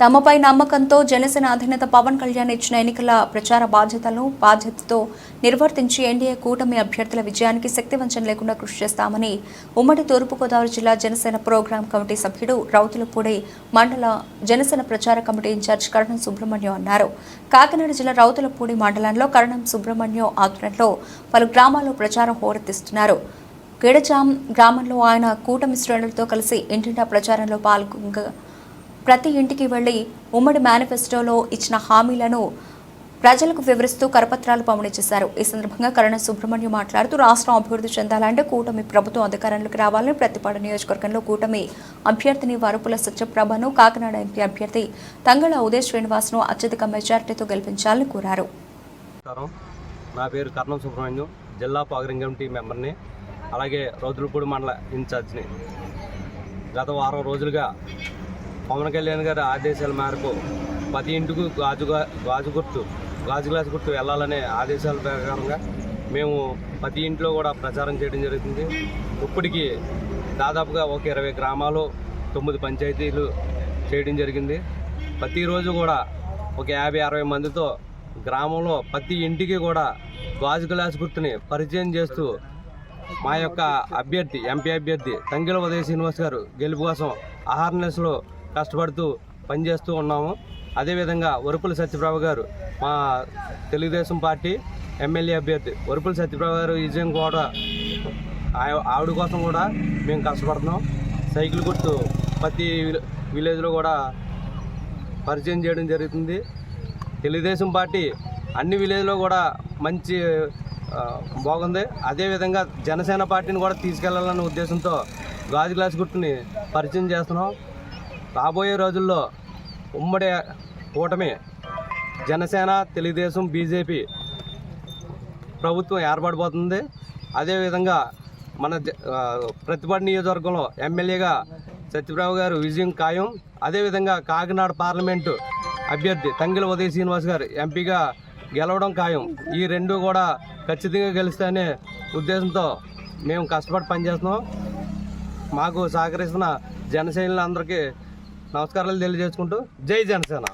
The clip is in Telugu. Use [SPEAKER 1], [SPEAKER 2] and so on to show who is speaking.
[SPEAKER 1] తమపై నమ్మకంతో జనసేన అధినేత పవన్ కళ్యాణ్ ఇచ్చిన ఎన్నికల ప్రచార బాధ్యతలను బాధ్యతతో నిర్వర్తించి ఎన్డీఏ కూటమి అభ్యర్థుల విజయానికి శక్తివంచన లేకుండా కృషి చేస్తామని ఉమ్మడి తూర్పుగోదావరి జిల్లా జనసేన ప్రోగ్రాం కమిటీ సభ్యుడు రౌతులపూడి మండల జనసేన ప్రచార కమిటీ ఇన్ఛార్జ్ కరణం సుబ్రహ్మణ్యం అన్నారు. కాకినాడ జిల్లా రౌతులపూడి మండలంలో కరణం సుబ్రహ్మణ్యం ఆధ్వర్యంలో పలు గ్రామాల్లో ప్రచారం హోరెత్తిస్తున్నారు. గిడచాం గ్రామంలో ఆయన కూటమి శ్రేణులతో కలిసి ఇంటింటా ప్రచారంలో పాల్గొనగా ప్రతి ఇంటికి వెళ్ళి ఉమ్మడి మేనిఫెస్టోలో ఇచ్చిన హామీలను ప్రజలకు వివరిస్తూ కరపత్రాలు పంపిణీ చేశారు. ఈ సందర్భంగా కరణ సుబ్రహ్మణ్యం మాట్లాడుతూ రాష్ట్రం అభివృద్ధి చెందాలంటే కూటమి ప్రభుత్వం అధికారంలోకి రావాలని ప్రతిపాడు నియోజకవర్గంలో కూటమి అభ్యర్థిని వరపుల సత్యప్రభను కాకినాడ ఎంపీ అభ్యర్థి తంగళ ఉదయ్ శ్రీనివాస్ను అత్యధిక మెజార్టీతో గెలిపించాలని కోరారు.
[SPEAKER 2] నా పేరు కర్ణం సుబ్రహ్మణ్యం జిల్లా పాగరింగ్ కమిటీ మెంబర్ని అలాగే రౌతులపూడి మండల ఇన్ఛార్జ్ని. గత వారం రోజులుగా పవన్ కళ్యాణ్ గారి ఆదేశాల మేరకు ప్రతి ఇంటికి గాజు గాజు గుర్తు గాజు గ్లాస్ గుర్తు వెళ్ళాలనే ఆదేశాల ప్రకారంగా మేము ప్రతి ఇంట్లో కూడా ప్రచారం చేయడం జరుగుతుంది. ఇప్పటికీ దాదాపుగా ఒక ఇరవై గ్రామాలు తొమ్మిది పంచాయతీలు చేయడం జరిగింది. ప్రతిరోజు కూడా ఒక యాభై అరవై మందితో గ్రామంలో ప్రతి ఇంటికి కూడా గాజు గ్లాస్ గుర్తుని పరిచయం చేస్తూ మా యొక్క అభ్యర్థి ఎంపీ అభ్యర్థి తంగిల ఉదయ శ్రీనివాస్ గారు గెలుపు కోసం అహార్నెస్లో కష్టపడుతూ పనిచేస్తూ ఉన్నాము. అదేవిధంగా వరుపుల సత్యప్రభ గారు మా తెలుగుదేశం పార్టీ ఎమ్మెల్యే అభ్యర్థి వరుపుల సత్యప్రభ గారు విజయం కూడా ఆవిడ కోసం కూడా మేము కష్టపడుతున్నాం. సైకిల్ గుర్తు ప్రతి విలేజ్లో కూడా పరిచయం చేయడం జరుగుతుంది. తెలుగుదేశం పార్టీ అన్ని విలేజ్లో కూడా మంచి బాగుంది. అదేవిధంగా జనసేన పార్టీని కూడా తీసుకెళ్ళాలనే ఉద్దేశంతో గాజు గ్లాస్ గుర్తుని పరిచయం చేస్తున్నాం. రాబోయే రోజుల్లో ఉమ్మడి కూటమి జనసేన తెలుగుదేశం బీజేపీ ప్రభుత్వం ఏర్పడబోతుంది. అదేవిధంగా మన జ- నియోజకవర్గంలో ఎమ్మెల్యేగా సత్యప్రభు గారు విజయం ఖాయం. అదేవిధంగా కాకినాడ పార్లమెంటు అభ్యర్థి తంగిల ఉదయ శ్రీనివాస్ గారు ఎంపీగా గెలవడం ఖాయం. ఈ రెండు కూడా ఖచ్చితంగా గెలుస్తాయనే ఉద్దేశంతో మేము కష్టపడి పనిచేస్తున్నాం. మాకు సహకరిస్తున్న జనసేనలందరికీ నమస్కారాలు తెలియజేసుకుంటూ జై జనసేన.